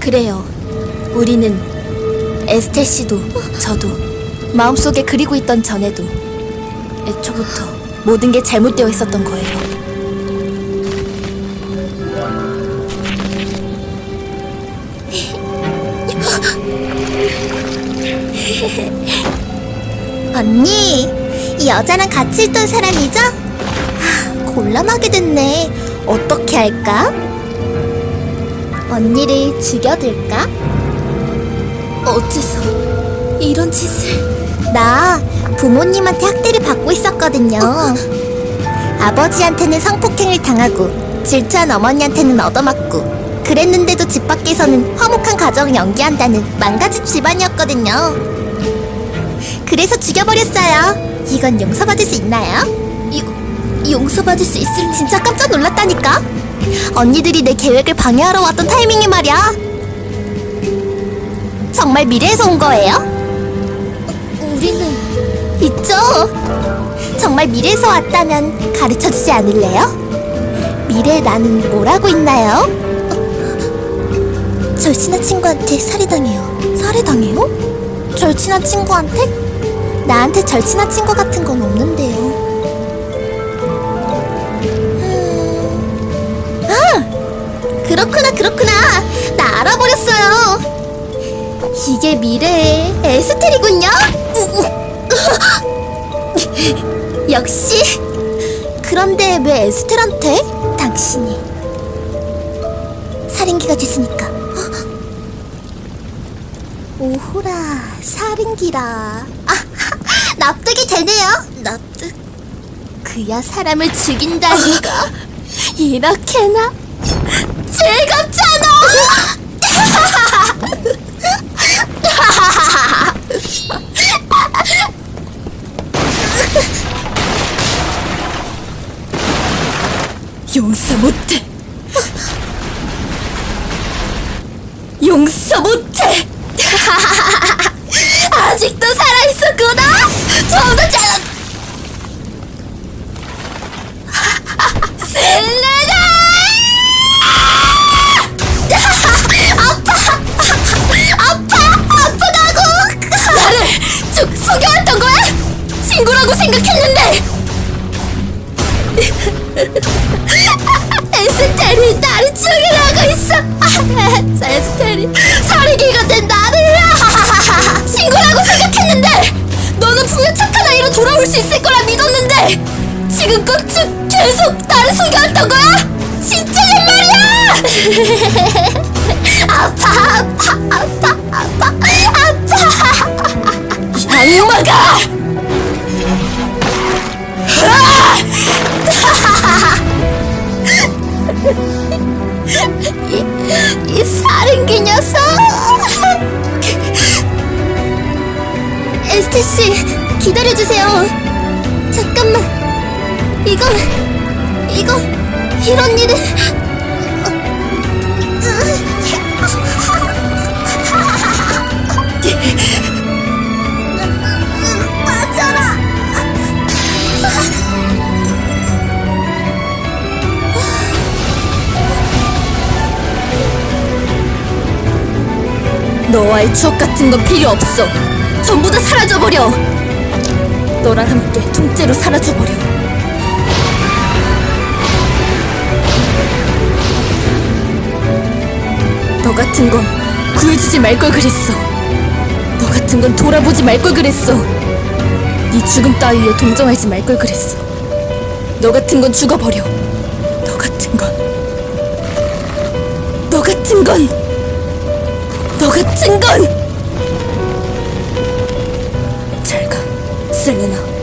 그래요. 우리는 에스텔 씨도 저도 마음속에 그리고 있던 전에도 애초부터 모든 게 잘못되어 있었던 거예요. 언니, 이 여자랑 같이 있던 사람이죠? 하, 곤란하게 됐네. 어떻게 할까? 언니를 죽여둘까? 어째서 이런 짓을? 나 부모님한테 학대를 받고 있었거든요. 아버지한테는 성폭행을 당하고 질투한 어머니한테는 얻어맞고 그랬는데도 집 밖에서는 화목한 가정을 연기한다는 망가진 집안이었거든요. 그래서 죽여버렸어요. 이건 용서받을 수 있나요? 이, 용서받을 수 있을 진짜 깜짝 놀랐다니까. 언니들이 내 계획을 방해하러 왔던 타이밍이 말이야. 정말 미래에서 온 거예요? 우리는 있죠. 정말 미래에서 왔다면 가르쳐 주지 않을래요? 미래의 나는 뭘 하고 있나요? 절친한 친구한테 살해당해요. 살해당해요? 절친한 친구한테? 나한테 절친한 친구 같은 건 없는데요. 음... 아! 그렇구나, 그렇구나. 나 알아버렸어요. 이게 미래의 에스텔이군요. 역시. 그런데 왜 에스텔한테? 당신이 살인기가 됐으니까. 오호라, 살인기라. 아, 납득이 되네요. 납득. 그야 사람을 죽인다니까. 이렇게나 즐겁잖아. 용서 못해. 용서 못해. 아직도 살아 있었구나. 좀더 잘라. 셀레나! 아파! 아파! 아프다고! 나를 쭉 속여왔던 거야? 친구라고 생각했는데 에스텔이 나를 죽이려 에스텔이 살인기가 된 나를. 친구라고 생각했는데 너는 분명 착한 아이로 돌아올 수 있을 거라 믿었는데 지금껏 쭉 계속 나를 속여왔던 거야? 진짜란 말이야! 아파 아파 아파 아파 아파. 악마가! 에스테 씨, 기다려주세요. 잠깐만. 이건, 이건, 이런 일은. 너와의 추억 같은 건 필요 없어. 전부 다 사라져버려. 너랑 함께 통째로 사라져버려. 너 같은 건 구해주지 말 걸 그랬어. 너 같은 건 돌아보지 말 걸 그랬어. 네 죽음 따위에 동정하지 말 걸 그랬어. 너 같은 건 죽어버려. 너 같은 건. 너 같은 건. 너 같은 건! 这人呢？